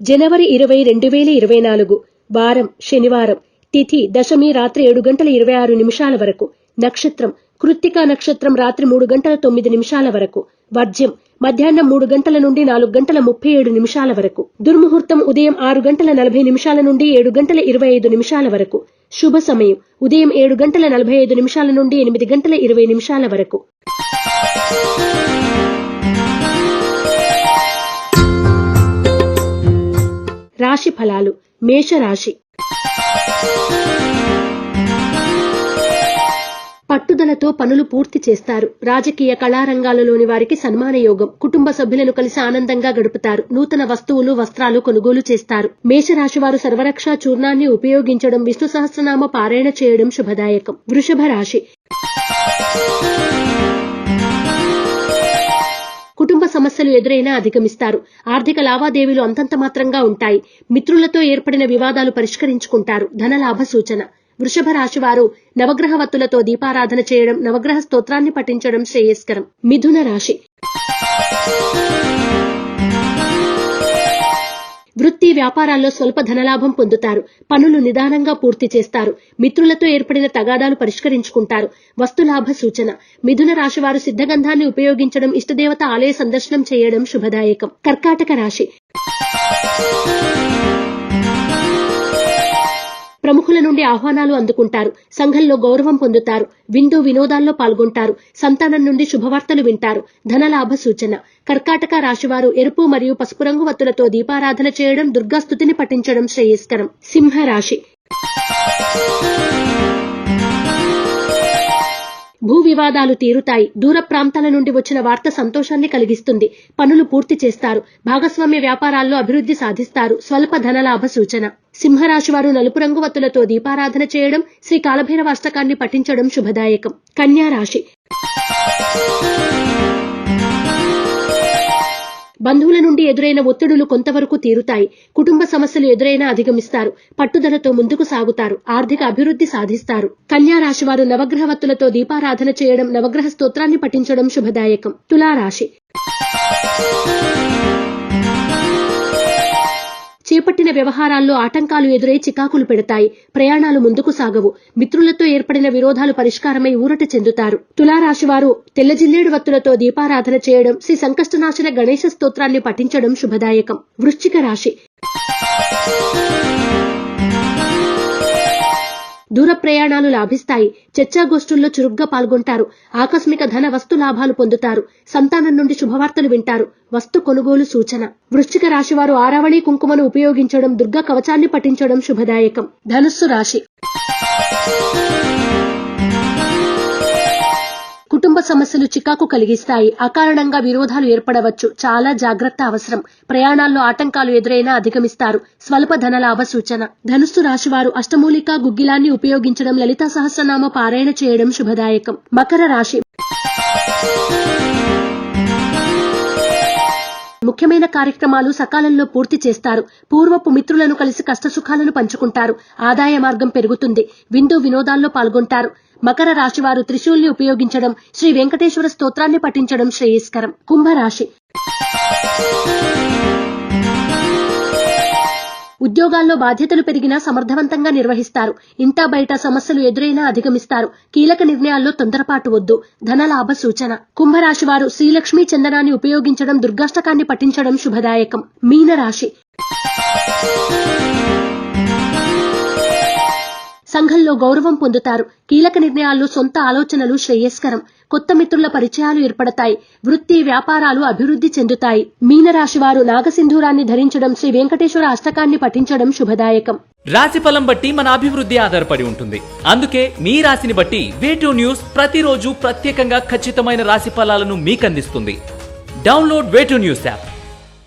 జనవరి ఇరవై రెండు వేల ఇరవై నాలుగు వారం శనివారం తిథి దశమి రాత్రి ఏడు గంటల ఇరవై ఆరు నిమిషాల వరకు నక్షత్రం కృత్తికా నక్షత్రం రాత్రి మూడు గంటల తొమ్మిది నిమిషాల వరకు వర్జ్యం మధ్యాహ్నం మూడు గంటల నుండి నాలుగు గంటల ముప్పై ఏడు నిమిషాల వరకు దుర్ముహూర్తం ఉదయం ఆరు గంటల నలభై నిమిషాల నుండి ఏడు గంటల ఇరవై ఐదు నిమిషాల వరకు శుభ సమయం ఉదయం ఏడు గంటల నలభై ఐదు నిమిషాల నుండి ఎనిమిది గంటల ఇరవై నిమిషాల వరకు. రాశి ఫలాలు మేషరాశి. పట్టుదలతో పనులు పూర్తి చేస్తారు. రాజకీయ కళారంగాలలోని వారికి సన్మాన యోగం. కుటుంబ సభ్యులను కలిసి ఆనందంగా గడుపుతారు. నూతన వస్తువులు వస్త్రాలు కొనుగోలు చేస్తారు. మేషరాశి వారు సర్వరక్షా చూర్ణాన్ని ఉపయోగించడం విష్ణు సహస్రనామ పారాయణ చేయడం శుభదాయకం. వృషభ రాశి. సమస్యలు ఎదురైనా అధిగమిస్తారు. ఆర్థిక లావాదేవీలు అంతంత మాత్రంగా ఉంటాయి. మిత్రులతో ఏర్పడిన వివాదాలు పరిష్కరించుకుంటారు. ధనలాభ సూచన. వృషభ రాశి వారు నవగ్రహ వత్తులతో దీపారాధన చేయడం నవగ్రహ స్తోత్రాన్ని పఠించడం శ్రేయస్కరం. మిథున రాశి. వ్యాపారాల్లో స్వల్ప ధనలాభం పొందుతారు. పనులు నిదానంగా పూర్తి చేస్తారు. మిత్రులతో ఏర్పడిన తగాదాలు పరిష్కరించుకుంటారు. వస్తులాభ సూచన. మిథున రాశి వారు సిద్ధగంధాన్ని ఉపయోగించడం ఇష్టదేవత ఆలయ సందర్శనం చేయడం శుభదాయకం. కర్కాటక రాశి. ప్రముఖుల నుండి ఆహ్వానాలు అందుకుంటారు. సంఘంలో గౌరవం పొందుతారు. విందు వినోదాల్లో పాల్గొంటారు. సంతానం నుండి శుభవార్తలు వింటారు. ధనలాభ సూచన. కర్కాటక రాశివారు ఎరుపు మరియు పసుపు రంగు వత్తులతో దీపారాధన చేయడం దుర్గాస్థుతిని పఠించడం శ్రేయస్కరం. సింహరాశి. వివాదాలు తీరుతాయి. దూర ప్రాంతాల నుండి వచ్చిన వార్త సంతోషాన్ని కలిగిస్తుంది. పనులు పూర్తి చేస్తారు. భాగస్వామ్య వ్యాపారాల్లో అభివృద్ధి సాధిస్తారు. స్వల్ప ధనలాభ సూచన. సింహరాశి వారు నలుపు రంగు వత్తులతో దీపారాధన చేయడం శ్రీ కాలభైరవ అష్టకాన్ని పఠించడం శుభదాయకం. కన్యా రాశి. బంధువుల నుండి ఎదురైన ఒత్తిడులు కొంతవరకు తీరుతాయి. కుటుంబ సమస్యలు ఎదురైనా అధిగమిస్తారు. పట్టుదలతో ముందుకు సాగుతారు. ఆర్థిక అభివృద్ధి సాధిస్తారు. కన్యా రాశి వారు నవగ్రహ వత్తులతో దీపారాధన చేయడం నవగ్రహ స్తోత్రాన్ని పఠించడం శుభదాయకం. తులారాశి చేపట్టిన వ్యవహారాల్లో ఆటంకాలు ఎదురై చికాకులు పెడతాయి. ప్రయాణాలు ముందుకు సాగవు. మిత్రులతో ఏర్పడిన విరోధాలు పరిష్కారమై ఊరట చెందుతారు. తులారాశి వారు తెల్ల జిల్లేడు వత్తులతో దీపారాధన చేయడం శ్రీ సంకష్టనాశన గణేశ స్తోత్రాన్ని పఠించడం శుభదాయకం. వృశ్చిక రాశి. దూర ప్రయాణాలు లాభిస్తాయి. చర్చాగోష్ఠుల్లో చురుగ్గా పాల్గొంటారు. ఆకస్మిక ధన వస్తు లాభాలు పొందుతారు. సంతానం నుండి శుభవార్తలు వింటారు. వస్తు కొనుగోలు సూచన. వృశ్చిక రాశి వారు ఆరావళి కుంకుమను ఉపయోగించడం దుర్గా కవచాన్ని పఠించడం శుభదాయకం. ధనుస్సు రాశి. సమస్యలు చికాకు కలిగిస్తాయి. అకారణంగా విరోధాలు ఏర్పడవచ్చు. చాలా జాగ్రత్త అవసరం. ప్రయాణాల్లో ఆటంకాలు ఎదురైనా అధిగమిస్తారు. స్వల్ప ధనలాభ సూచన. ధనుస్సు రాశివారు అష్టమూలిక గుగ్గిలాన్ని ఉపయోగించడం లలితా సహస్రనామ పారాయణ చేయడం శుభదాయకం. మకర రాశి ముఖ్యమైన కార్యక్రమాలు సకాలంలో పూర్తి చేస్తారు. పూర్వపు మిత్రులను కలిసి కష్టసుఖాలను పంచుకుంటారు. ఆదాయ మార్గం పెరుగుతుంది. విందు వినోదాల్లో పాల్గొంటారు. మకర రాశి వారు త్రిశూల్ని ఉపయోగించడం శ్రీ వెంకటేశ్వర స్తోత్రాన్ని పఠించడం శ్రేయస్కరం. కుంభరాశి. ఉద్యోగాల్లో బాధ్యతలు పెరిగినా సమర్థవంతంగా నిర్వహిస్తారు. ఇంటా బయట సమస్యలు ఎదురైనా అధిగమిస్తారు. కీలక నిర్ణయాల్లో తొందరపాటు వద్దు. ధనలాభ సూచన. కుంభరాశి వారు శ్రీలక్ష్మీ చందనాన్ని ఉపయోగించడం దుర్గాష్టకాన్ని పఠించడం శుభదాయకం. మీనరాశి. సంఘంలో గౌరవం పొందుతారు. కీలక నిర్ణయాల్లో సొంత ఆలోచనలు శ్రేయస్కరం. కొత్త మిత్రుల పరిచయాలు ఏర్పడతాయి. వృత్తి వ్యాపారాలు అభివృద్ధి చెందుతాయి. మీనరాశి వారు నాగసింధూరాన్ని ధరించడం శ్రీ వెంకటేశ్వర అష్టకాన్ని పఠించడం శుభదాయకం. రాశి ఫలం బట్టి మన అభివృద్ధి ఆధారపడి ఉంటుంది. అందుకే మీ రాశిని బట్టి వేటూ న్యూస్ ప్రతిరోజు ప్రత్యేకంగా ఖచ్చితమైన రాశి ఫలాలను మీకు అందిస్తుంది డౌన్లోడ్ వేటూ న్యూస్ యాప్.